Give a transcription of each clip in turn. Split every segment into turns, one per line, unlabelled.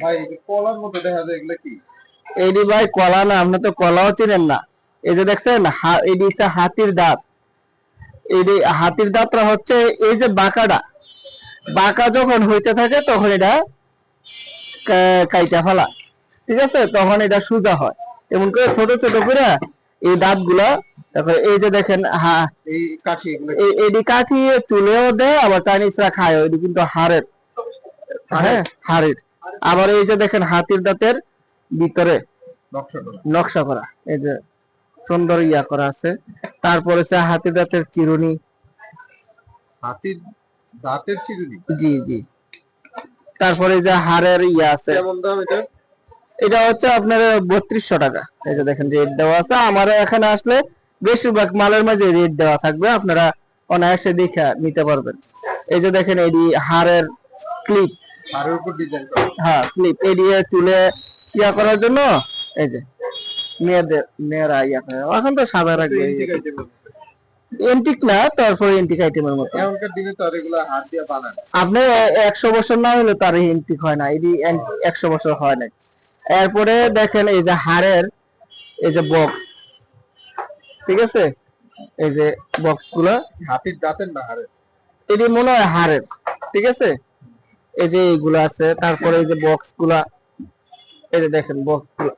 ভাই কলার মতো দেখা যায় এগুলো কি?
এডি ভাই কলা না আপনি তো কলাও চিনেন না। এই যে দেখছেন এডি হচ্ছে হাতির দাঁত। এডি হাতির দাঁতটা হচ্ছে এই যে বাঁকাটা। বাঁকা যখন হইতে থাকে তখন এটা কাইটা ফেলা। ঠিক আছে? তখন এটা সোজা হয়। এমন করে ছোট ছোট করে এই দাঁতগুলা তারপরে এই যে দেখেন হা
এই কাঠি এগুলো
এই এডি কাঠি চুলেও দেয় আবার চাইনিজরা খায় এডি কিন্তু হাড়ের? হ্যাঁ হাড়ের। আবার এই যে দেখেন হাতির দাঁতের ভিতরে
নকশা করা
এই যে সুন্দর ইয়া করা আছে। তারপরে হচ্ছে হাতি দাঁতের চিরুনি।
হাতির দাঁতের চিরুনি?
জি জি। তারপরে যে হাড়ের ইয়া আছে।
কেমন দাম এটা?
এটা হচ্ছে আপনার বত্রিশশো টাকা। এই যে দেখেন রেট দেওয়া আছে। আমার এখানে আসলে বেশিরভাগ মালের মাঝে রেট দেওয়া থাকবে। আপনারা অনায়াসে দেখে নিতে পারবেন। এই যে দেখেন এডি হাড়ের ক্লিপ
উপর ডিজাইন করা।
হ্যাঁ এডি চুলে ইয়া করার জন্য এই যে মেয়েদের মেয়েরা ইয়া করে। এখন তো সাদা রাখবে।
এন্টিক
না তারপরে এন্টিক আইটেমের মতো।
এখনকার দিনে তো এগুলো হাত দিয়ে বানায়
আপনি একশো বছর না হলে তার এন্টিক হয় না। এটি একশো বছর হয় না এরপরে দেখেন এই যে হাড়ের এই যে বক্স ঠিক আছে? এই যে বক্সগুলো।
হাতির দাঁতের না হাড়ের?
এটি মনে হয় হাড়ের। ঠিক আছে? এই যে এইগুলো আছে তারপরে এই যে বক্সগুলা এই যে দেখেন বক্সগুলা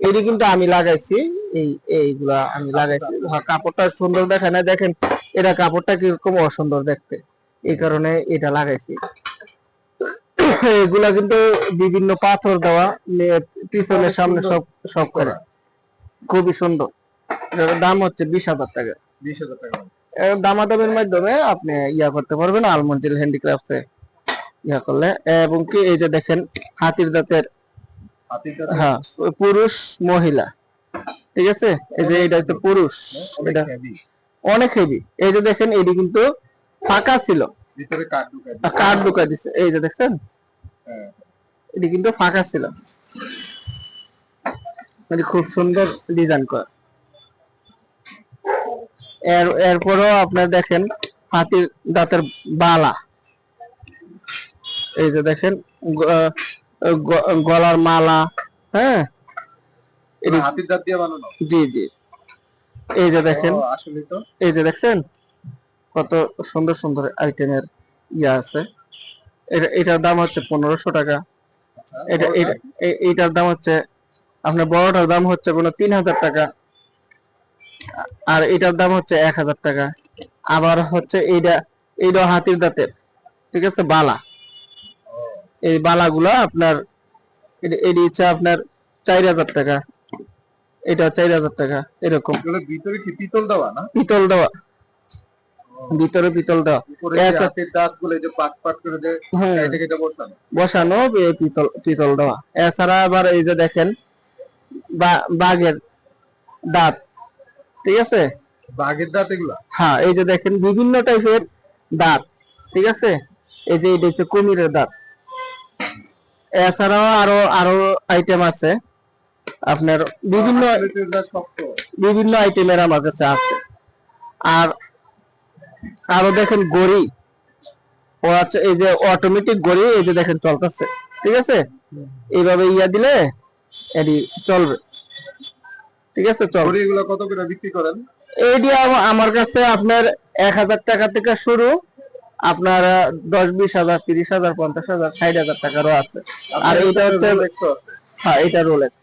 এটি কিন্তু আমি লাগাইছি এই এইগুলা আমি লাগাইছি। হ্যাঁ, কাপড়টা সুন্দর দেখে না দেখেন এটা কাপড়টা কীরকম অসুন্দর দেখতে। এই কারণে এটা লাগাইছি। এগুলা কিন্তু বিভিন্ন পাথর দেওয়া নে- পিছনের সামনে সব সব করে। খুবই সুন্দর। দাম হচ্ছে বিশ হাজার টাকা।
বিশ হাজার টাকা।
দামাদামের মাধ্যমে আপনি ইয়া করতে পারবেন আলমন্ডিল হ্যান্ডিক্রাফটে ইয়া করলে এবং কি এই যে দেখেন হাতির দাঁতের হ্যাঁ পুরুষ মহিলা ঠিক আছে? এই যে এটা হচ্ছে পুরুষ এটা অনেক হেভি এই যে দেখেন এটি কিন্তু ফাঁকা ছিল।
ভিতরে কাঠ
ঢুকা দিছে। এই যে দেখছেন?
হ্যাঁ।
এটি কিন্তু ফাঁকা ছিল। এটি খুব সুন্দর ডিজাইন করা। এর এরপরও আপনার দেখেন হাতির দাঁতের বালা। এই যে দেখেন গলার মালা হ্যাঁ?
হাতির দাঁত দিয়ে বানানো?
জি জি। এই যে দেখেন
আসলে তো।
এই যে দেখছেন? কত সুন্দর সুন্দর আইটেমের ইয়া আছে। এটা এটার দাম হচ্ছে পনেরোশো টাকা।
আচ্ছা,
এটা? এইটার দাম হচ্ছে আপনার বড়টার দাম হচ্ছে কোনো তিন হাজার টাকা। আর এটার দাম হচ্ছে এক হাজার টাকা। আবার হচ্ছে এইটা এইটা হাতির দাঁতের ঠিক আছে? বালা। এই বালাগুলা আপনার এটি- হচ্ছে আপনার চার হাজার টাকা। এটা চার হাজার টাকা এরকম।
ভিতরে কি পিতল দেওয়া না?
পিতল দেওয়া। ভিতরে পিতল দেওয়া।
বসানো?
পিতল পিতল দেওয়া। এছাড়া আবার এই যে দেখেন বা- বাঘের দাঁত। ঠিক আছে?
বাঘের দাঁত এগুলা?
হ্যাঁ এই যে দেখেন বিভিন্ন টাইপের দাঁত। ঠিক আছে? এই যে এটা হচ্ছে কুমিরের দাঁত। এছাড়াও আরও আরও আইটেম আছে। আপনার বিভিন্ন বিভিন্ন আইটেমের আমার কাছে আছে। আর আরও দেখেন গড়ি ও আছে এই যে অটোমেটিক গড়ি এই যে দেখেন চলতেছে। ঠিক আছে? এইভাবে ইয়া দিলে এটি চলবে। ঠিক আছে? চল।
এগুলো কত করে বিক্রি করেন?
এইটি আম- আমার কাছে আপনার এক হাজার টাকা থেকে শুরু। আপনার দশ বিশ হাজার তিরিশ হাজার পঞ্চাশ হাজার ষাট হাজার টাকারও আছে। আর এইটা হচ্ছে হ্যাঁ এটা রোলেক্স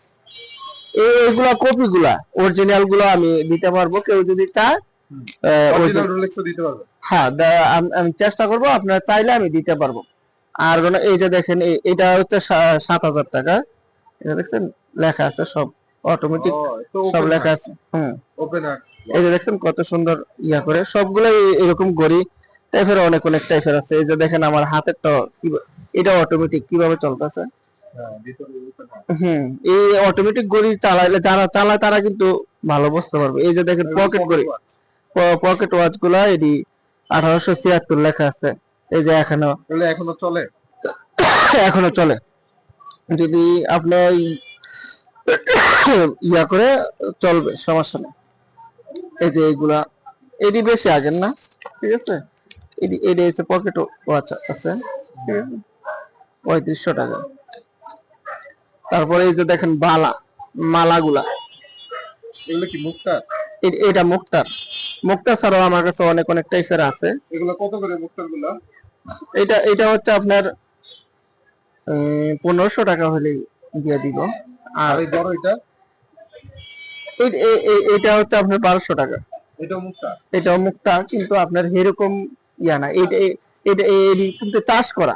এই এইগুলা কপি গুলা অরিজিনালগুলো আমি দিতে পারব কেউ যদি চায় হ্যাঁ আমি চেষ্টা করব আপনারা চাইলে আমি দিতে পারব। আর এই যে দেখেন এটা হচ্ছে সাত হাজার টাকা। এটা দেখছেন লেখা আছে সব অটোমেটিক সব লেখা আছে। হুম। এই যে দেখছেন কত সুন্দর ইয়া করে সবগুলো এরকম গড়ি টাইপের অনেক অনেক টাইপের আছে। এই যে দেখেন আমার হাতেরটা এটা অটোমেটিক কীভাবে চলতেছে?
হ্যাঁ
হুম এই অটোমেটিক গড়ি চালাইলে যারা চালায় তারা কিন্তু ভালো বুঝতে পারবে। এই যে দেখেন পকেট গড়ি পকেট ওয়াচগুলা এটি আঠারোশো ছিয়াত্তর লেখা আছে। এই যে
এখনও। এখনও চলে?
এখনও চলে। যদি আপনি ইয়া করে চলবে সমস্যা নেই। এই যে এইগুলা এটি বেশি আগের না? ঠিক আছে? এটি হচ্ছে পকেট ওয়াচ আছে। পঁয়ত্রিশশো টাকা। তারপরে এই যে দেখেন বালা মালাগুলা।
এগুলো কি মুক্তা
এ- এটা মুক্তার। মুক্তা ছাড়াও আমার কাছে অনেক অনেক টাইপের আছে।
এগুলো কত করে মুক্তারগুলা
এটা এটা হচ্ছে আপনার পনেরোশো টাকা হলেই দিয়ে দিব।
আর এই বড় এটা?
এটা হচ্ছে আপনার বারোশো টাকা।
এটা মুক্তা
এটাও মুক্তা কিন্তু আপনার এরকম ইয়া না এটা কিন্তু চাষ করা।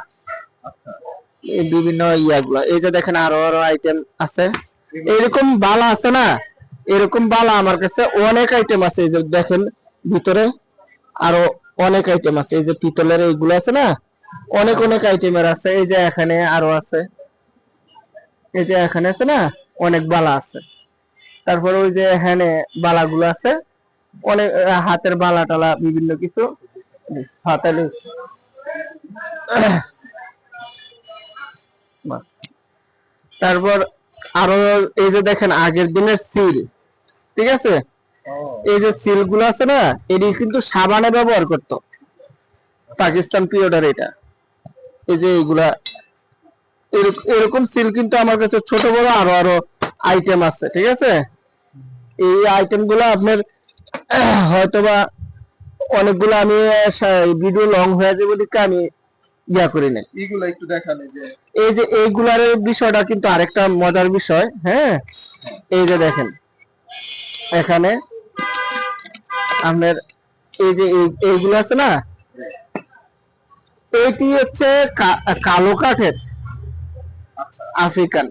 আচ্ছা।
বিভিন্ন ইয়াগুলা এই যে দেখেন আরও আরও আইটেম আছে। এরকম বালা আছে না? এরকম বালা আমার কাছে অনেক আইটেম আছে এই যে দেখেন ভিতরে আরও অনেক আইটেম আছে। এই যে পিতলের এইগুলো আছে না? অনেক অনেক আইটেমের আছে। এই যে এখানে আরও আছে। এই যে এখানে আছে না? অনেক বালা আছে। তারপর ওই যে এখানে বালাগুলো আছে। অনেক হাতের বালা টালা বিভিন্ন কিছু। হাতালি। তারপর আরও এই যে দেখেন আগের দিনের সিল ঠিক আছে? এই যে সিলগুলো আছে না এটি কিন্তু সাবানে ব্যবহার করতো। পাকিস্তান পিরিয়ডের এটা। এই যে এইগুলা এরক- এরকম সিল কিন্তু আমার কাছে ছোট বড় আরও আরও আইটেম আছে ঠিক আছে? এই আইটেমগুলো আপনার হয়তোবা অনেকগুলো আমি ভিডিও লং হয়ে যাবে দিকে আমি ইয়া করি নাই।
এইগুলো একটু দেখান এই যে।
এই যে এইগুলার বিষয়টা কিন্তু আরেকটা মজার বিষয় হ্যাঁ? এই যে দেখেন এখানে আপনার এই যে এইগুলো আছে না? এটি হচ্ছে কালো কাঠের আফ্রিকান।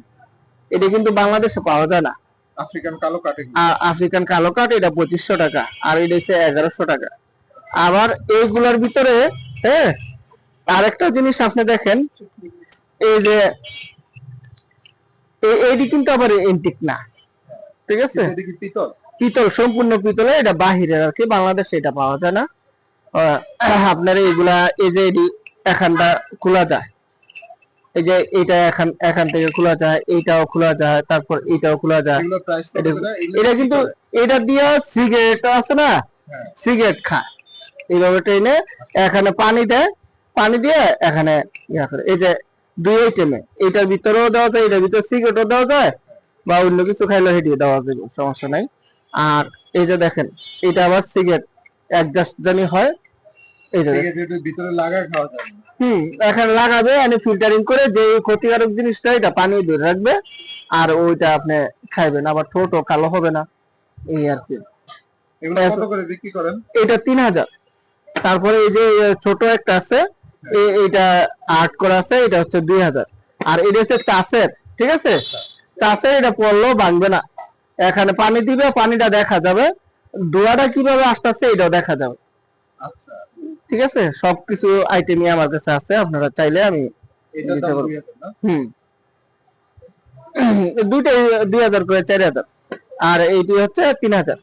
এটা কিন্তু বাংলাদেশে পাওয়া যায় না।
আফ্রিকান কালো কাঠে
আফ্রিকান কালো কাঠ এটা পঁচিশশো টাকা। আর এটা হচ্ছে এগারোশো টাকা। আবার এইগুলার ভিতরে হ্যাঁ আরেকটা জিনিস আপনি দেখেন এই যে এই- এইটি কিন্তু আবার এন্টিক না ঠিক আছে?
পিতল?
সম্পূর্ণ পিতলে এটা বাহিরের আর কি বাংলাদেশে এটা পাওয়া যায় না। আপনার এইগুলা এই যে এখানটা খোলা যায়। এই যে এটা এখান এখান থেকে খোলা যায় এইটাও খোলা যায় তারপর এটাও খোলা যায়। এটা কিন্তু এটা দিয়ে সিগারেট আছে না?
হ্যাঁ।
সিগারেট খায়। এইভাবে ট্রেনে এখানে পানি দেয় পানি দিয়ে এখানে ইয়া করে। এই যে দুই আইটেমে এটার ভিতরেও দেওয়া যায় এটার ভিতরে সিগারেটও দেওয়া যায় বা অন্য কিছু খাইলে হেঁটিয়ে দেওয়া যায় সমস্যা নাই। আর এই যে দেখেন এটা আবার সিগারেট অ্যাডজাস্ট জানি হয় এই যে।
ভিতরে লাগায় খাওয়া যায়।
হুম এখানে লাগাবে এনে ফিল্টারিং করে যে ক্ষতিকারক জিনিসটা এটা পানি ধরে রাখবে আর ওইটা আপনি খাইবেন। আবার ঠোঁট কালো হবে না এই আর কি।
এগুলো কত করে বিক্রি করেন?
এটা তিন হাজার। তারপরে এই যে ছোট একটা আছে এ- এইটা আর্ট করা আছে এটা হচ্ছে দুই হাজার। আর এটা হচ্ছে চাষের ঠিক আছে? চাষের এটা পড়লেও ভাঙবে না। এখানে পানি দিবে পানিটা দেখা যাবে। দোয়াটা কীভাবে আসতেছে এটাও দেখা যাবে।
আচ্ছা।
ঠিক আছে? সবকিছু আইটেমই আমার কাছে আছে আপনারা চাইলে আমি দিতে পারব। হুম। দুইটাই দুই হাজার করে চার হাজার। আর এইটি হচ্ছে তিন হাজার।